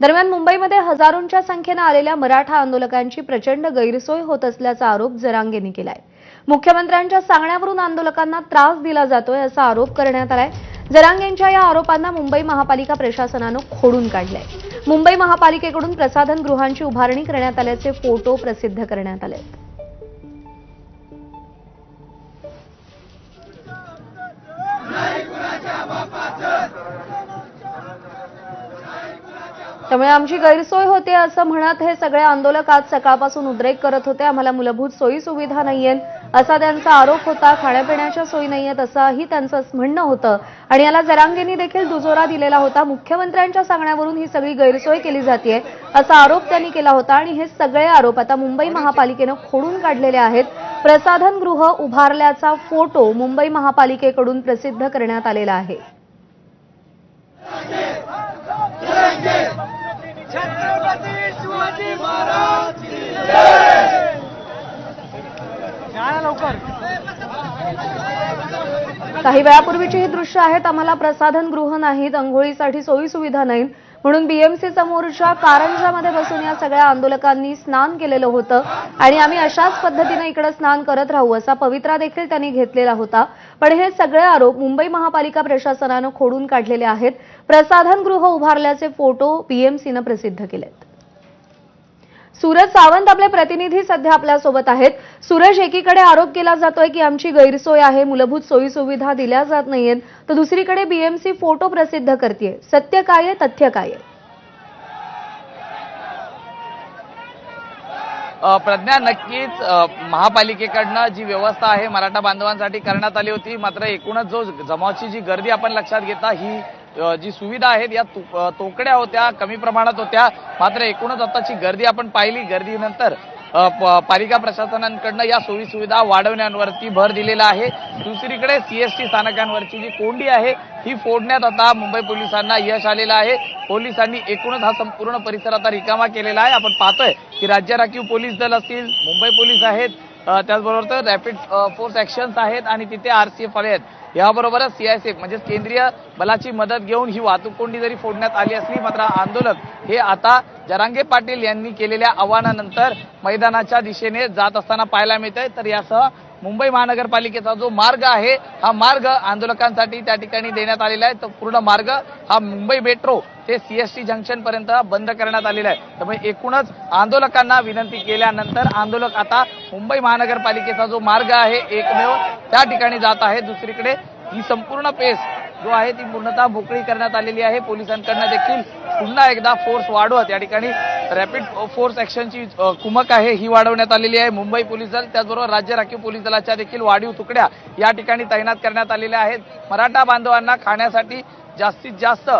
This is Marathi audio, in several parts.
दरम्यान मुंबईमध्ये हजारोंच्या संख्येनं आलेल्या मराठा आंदोलकांची प्रचंड गैरसोय होत असल्याचा आरोप जरांगेंनी केलाय. मुख्यमंत्र्यांच्या सांगण्यावरून आंदोलकांना त्रास दिला जातोय असा आरोप करण्यात आलाय. जरांगेंच्या या आरोपांना मुंबई महापालिका प्रशासनानं खोडून काढलंय. मुंबई महापालिकेकडून प्रसाधन गृहांची उभारणी करण्यात आल्याचे फोटो प्रसिद्ध करण्यात आले त्यामुळे आमची गैरसोय होते असं म्हणत हे सगळे आंदोलक आज सकाळपासून उद्रेक करत होते. आम्हाला मूलभूत सोयी सुविधा नाहीयेत. असा त्यांचा आरोप होता. खाण्यापिण्याच्या सोयी नाहीयेत असंही त्यांचं म्हणणं होतं. आणि याला जरांगेंनी देखील दुजोरा दिलेला होता. मुख्यमंत्र्यांच्या सांगण्यावरून ही सगळी गैरसोय केली जाते असा आरोप त्यांनी केला होता. आणि हे सगळे आरोप आता मुंबई महापालिकेनं खोडून काढलेले आहेत. प्रसाधन गृह उभारल्याचा फोटो मुंबई महापालिकेकडून प्रसिद्ध करण्यात आलेला आहे. छत्रपती शिवाजी महाराज की जय. या लवकर. काही वेळापूर्वीची ही दृश्य आहेत. आम्हाला प्रसाधन गृह नाहीत. अंघोळीसाठी सोयी सुविधा नाहीत. म्हणून बीएमसी समोरच्या कारंजामध्ये बसून या सगळ्या आंदोलकांनी स्नान केलेलं होतं आणि आम्ही अशाच पद्धतीने इकडे स्नान करत राहू असा पवित्रा देखील त्यांनी घेतलेला होता. पण हे सगळे आरोप मुंबई महापालिका प्रशासनानं खोडून काढलेले आहेत. प्रसाधन गृह उभारल्याचे फोटो बीएमसीनं प्रसिद्ध केलेत. सूरज सावंत आपले प्रतिनिधी सध्या आपल्यासोबत आहेत. सूरज एकीकडे आरोप केला जातोय की आमची गैरसोय आहे मूलभूत सोयी सुविधा दिल्या जात नाहीयेत. तर दुसरीकडे बीएमसी फोटो प्रसिद्ध करते सत्य काय आहे तथ्य काय आहे? प्रज्ञा नक्कीच महापालिकेकडनं जी व्यवस्था आहे मराठा बांधवांसाठी करण्यात आली होती मात्र एकूणच जो जमावची जी गर्दी आपण लक्षात घेता ही जी सुविधा आहेत या तोकड्या होत्या कमी प्रमाणात होत्या मात्र एकूणच आताची गर्दी आपण पाहिली. गर्दीनंतर प- पालिका प्रशासनाकडनं या सोयी सुविधा वाढवण्यावरती भर दिलेला आहे. दुसरीकडे सीएसटी स्थानकांवरची जी कोंडी आहे ही फोडण्यात आता मुंबई पोलिसांना यश आलेलं आहे. पोलिसांनी एकूणच हा संपूर्ण परिसर आता रिकामा केलेला आहे. आपण पाहतोय की राज्य राखीव पोलीस दल असतील मुंबई पोलीस आहेत त्याचबरोबर तर रॅपिड फोर्स ऍक्शन्स आहेत आणि तिथे आर सी एफ आले आहेत. याबरोबरच सीआयएसएफ म्हणजेच केंद्रीय बलाची मदत घेऊन ही वाहतूक कोंडी जरी फोडण्यात आली असली मात्र आंदोलक हे आता जरांगे पाटील यांनी केलेल्या आव्हानानंतर मैदानाच्या दिशेने जात असताना पाहायला मिळत आहे तर यासह मुंबई महानगरपालिकेचा जो मार्ग आहे हा मार्ग आंदोलकांसाठी त्या ठिकाणी देण्यात आलेला आहे. तो पूर्ण मार्ग हा मुंबई मेट्रो ते सीएसटी जंक्शन पर्यंत बंद करण्यात आलेला आहे. त्यामुळे एकूणच आंदोलकांना विनंती केल्यानंतर आंदोलक आता मुंबई महानगरपालिकेचा जो मार्ग आहे एकमेव त्या ठिकाणी जात आहे. दुसरीकडे ही संपूर्ण पेस जो आहे ती पूर्णतः मोकळी करण्यात आलेली आहे. पोलिसांकडनं देखील पुन्हा एकदा फोर्स वाढवत. या ठिकाणी रॅपिड फोर्स ऍक्शनची कुमक आहे. ही वाढवण्यात आलेली आहे. मुंबई पोलीस दल त्याचबरोबर राज्य राखीव पोलीस दलाच्या देखील वाढीव तुकड्या या ठिकाणी तैनात करण्यात आलेल्या आहेत. मराठा बांधवांना खाण्यासाठी जास्तीत जास्त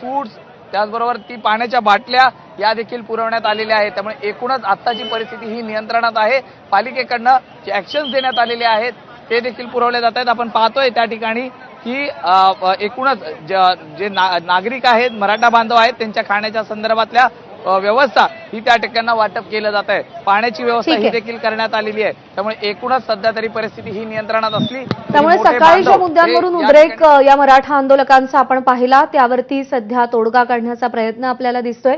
फूड्स त्याचबरोबर ती पाण्याच्या बाटल्या या देखील पुरवण्यात आलेल्या आहेत. त्यामुळे एकूणच आत्ताची परिस्थिती ही नियंत्रणात आहे. पालिकेकडनं जे ऍक्शन्स देण्यात आलेले आहेत ते देखील पुरवले जात आहेत. आपण पाहतोय त्या ठिकाणी की एकूणच ज- ना- नागरिक आहेत मराठा बांधव आहेत त्यांच्या खाण्याच्या संदर्भातल्या व्यवस्था ही त्या ठिकाणी वाटप केलं जात आहे. पाण्याची व्यवस्था ही. देखील करण्यात आलेली आहे. त्यामुळे एकूणच सध्या तरी परिस्थिती ही नियंत्रणात असली त्यामुळे सकाळीच्या मुद्द्यांवरून उद्रेक या मराठा आंदोलकांचा आपण पाहिला. त्यावरती सध्या तोडगा काढण्याचा प्रयत्न आपल्याला दिसतोय.